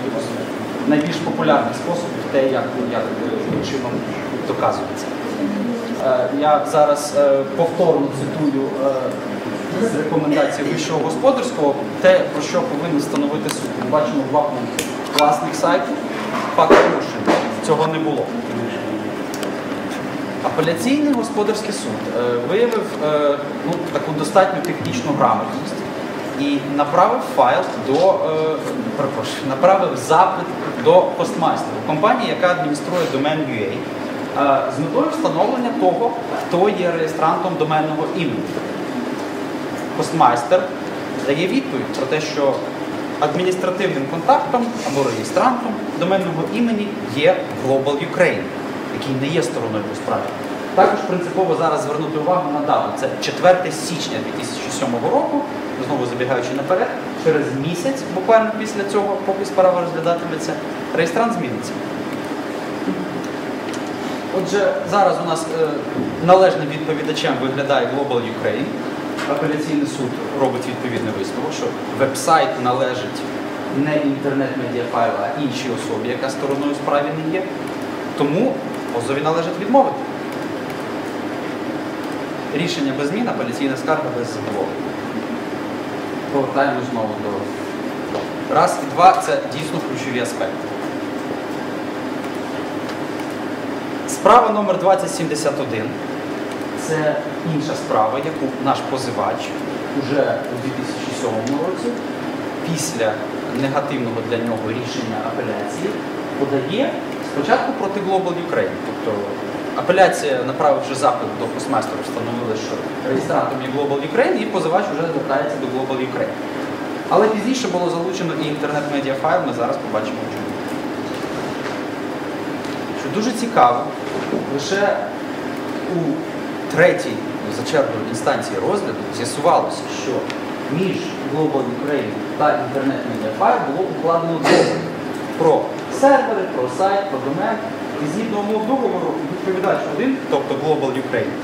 якихось найбільш популярних способів, те, як, як чином доказується. Е, Я зараз е, повторно цитую е, з рекомендацій вищого господарського те, про що повинен встановити суд. Ми бачимо два пункти. Власник сайту, факт порушення. Цього не було. Апеляційний господарський суд виявив ну, таку достатньо технічну грамотність і направив файл до е, перепрошую, направив запит до постмайстеру, компанії, яка адмініструє домен UA, е, з метою встановлення того, хто є реєстрантом доменного імені. Постмайстер дає відповідь про те, що адміністративним контактом або реєстрантом доменного імені є Global Ukraine, який не є стороною по справі. Також принципово зараз звернути увагу на дату. Це 4 січня 2007 року, знову забігаючи наперед, через місяць, буквально після цього, поки справа розглядатиметься, реєстрант зміниться. Отже, зараз у нас е, належним відповідачем виглядає Global Ukraine. Апеляційний суд робить відповідний висновок, що веб-сайт належить не інтернет-медіафайлу, а іншій особі, яка стороною справі не є. Тому позові належить відмовити. Рішення без змін, апеляційна скарга без задоволення. Повертаємось знову до раз і два це дійсно ключові аспекти. Справа номер 2071 це інша справа, яку наш позивач уже у 2007 році, після негативного для нього рішення апеляції, подає спочатку проти Global Ukraine. Тобто апеляція, направивши запит до постмайстеру, встановили, що реєстрантом є Global Ukraine, і позивач вже звертається до Global Ukraine. Але пізніше було залучено і інтернет-медіафайл, ми зараз побачимо чому. Що дуже цікаво, лише у третій за чергою інстанції розгляду з'ясувалося, що між Global Ukraine та інтернет-медіафайл було укладено договір про сервери, про сайт, про домен. І згідно умов договору відповідач один, тобто Global Ukraine,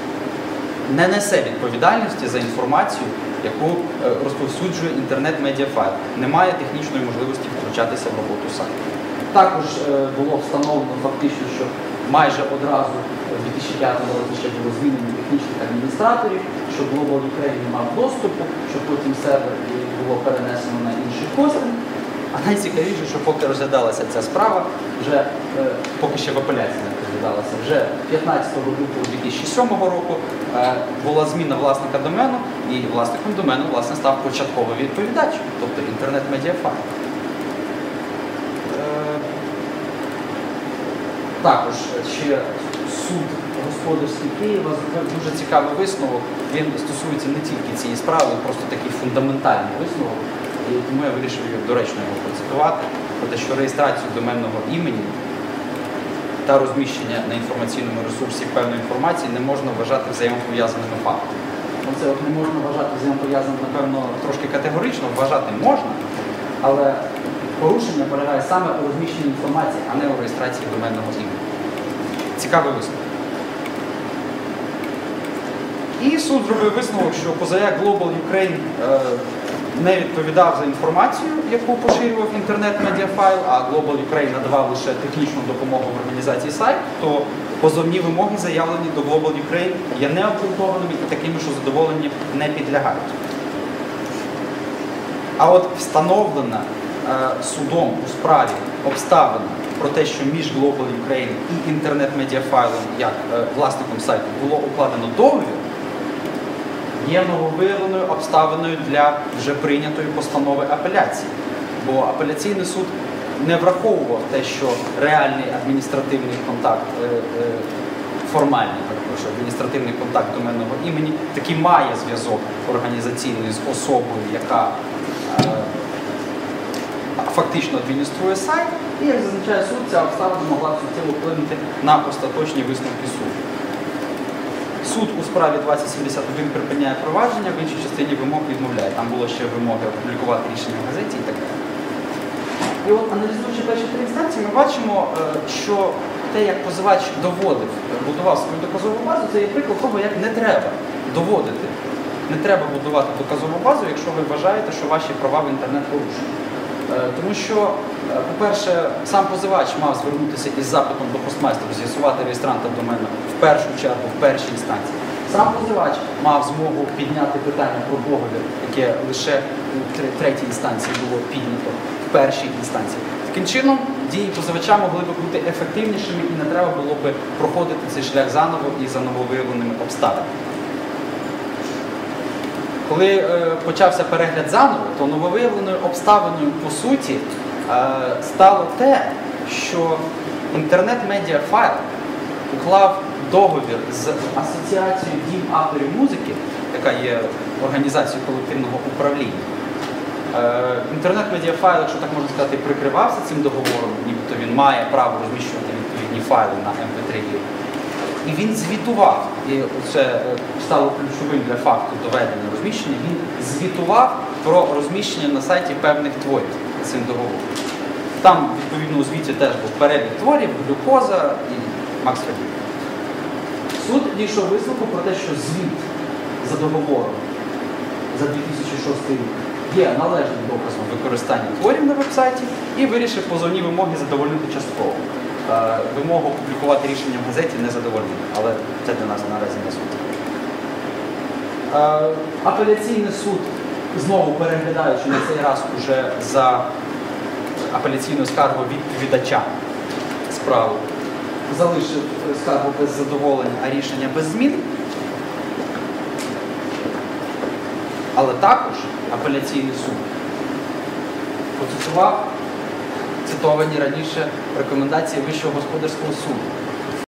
не несе відповідальності за інформацію, яку е, розповсюджує інтернет-медіафайл. Немає технічної можливості втручатися в роботу сайту. Також е, було встановлено фактично, що майже одразу в 2005 році ще було звільнено технічних адміністраторів, що Global Ukraine не мав доступу, що потім сервер було перенесено на інший хостинг. А найцікавіше, що поки розглядалася ця справа, вже е, поки ще в апеляції не розглядалася, вже 15 лютого 2007 року е, була зміна власника домену, і власником домену власне став початковий відповідач, тобто інтернет-медіафайл. Е, також ще суд господарський Києва зробив дуже цікавий висновок. Він стосується не тільки цієї справи, просто такий фундаментальний висновок. Тому я вирішив його доречно його процитувати про те, що реєстрацію доменного імені та розміщення на інформаційному ресурсі певної інформації не можна вважати взаємопов'язаними фактами. Ну, Це от не можна вважати взаємопов'язаним, напевно, трошки категорично, вважати можна, але порушення полягає саме у розміщенні інформації, а не у реєстрації доменного імені. Цікавий висновок. І суд зробив висновок, що позаяк Global Ukraine е, не відповідав за інформацію, яку поширював інтернет-медіафайл, а Global Ukraine надавав лише технічну допомогу в організації сайту, то позовні вимоги, заявлені до Global Ukraine, є необґрунтованими і такими, що задоволені не підлягають. А от встановлена е, судом у справі обставина про те, що між Global Ukraine і інтернет-медіафайлом, як е, власником сайту, було укладено договір, є нововиявленою обставиною для вже прийнятої постанови апеляції. Бо апеляційний суд не враховував те, що реальний адміністративний контакт, е, е, формальний перепрошую, адміністративний контакт доменного імені таки має зв'язок організаційний з особою, яка е, фактично адмініструє сайт, і як зазначає суд, ця обставина могла суттєво вплинути на остаточні висновки суду. Суд у справі 2071 припиняє провадження, в іншій частині вимог відмовляє. Там було ще вимоги опублікувати рішення в газеті і так далі. І от аналізуючи перші три інстанції, ми бачимо, е, що те, як позивач доводив, будував свою доказову базу, це є приклад того, як не треба доводити. Не треба будувати доказову базу, якщо ви вважаєте, що ваші права в інтернет порушені. Е, Тому що, е, по-перше, сам позивач мав звернутися із запитом до постмайстеру, з'ясувати реєстранта домену в першу чергу, в першій інстанції. Сам позивач мав змогу підняти питання про договір, яке лише у третій інстанції було піднято в першій інстанції. Таким чином, дії позивача могли б бути ефективнішими і не треба було б проходити цей шлях заново і за нововиявленими обставинами. Коли е, почався перегляд заново, то нововиявленою обставиною по суті е, стало те, що інтернет-медіафайл уклав договір з асоціацією дім авторів музики, яка є організацією колективного управління. Е, Інтернет-медіафайл, якщо так можна сказати, прикривався цим договором, нібито він має право розміщувати відповідні файли на MP3 і він звітував, і це е, стало ключовим для факту доведення розміщення. Він звітував про розміщення на сайті певних творів цим договором. Там, відповідно, у звіті теж був перелік творів, глюкоза і Макс Фердін. Суд дійшов висновку про те, що звіт за договором за 2006 рік є належним доказом використання творів на вебсайті і вирішив позовні вимоги задовольнити частково. Вимогу опублікувати рішення в газеті не задовольнили, але це для нас наразі не суть. Е, Апеляційний суд знову переглядаючи на цей раз уже за апеляційною скаргою відповідача справу, залишив скаргу без задоволення, а рішення без змін. Але також апеляційний суд процесував цитовані раніше рекомендації Вищого господарського суду.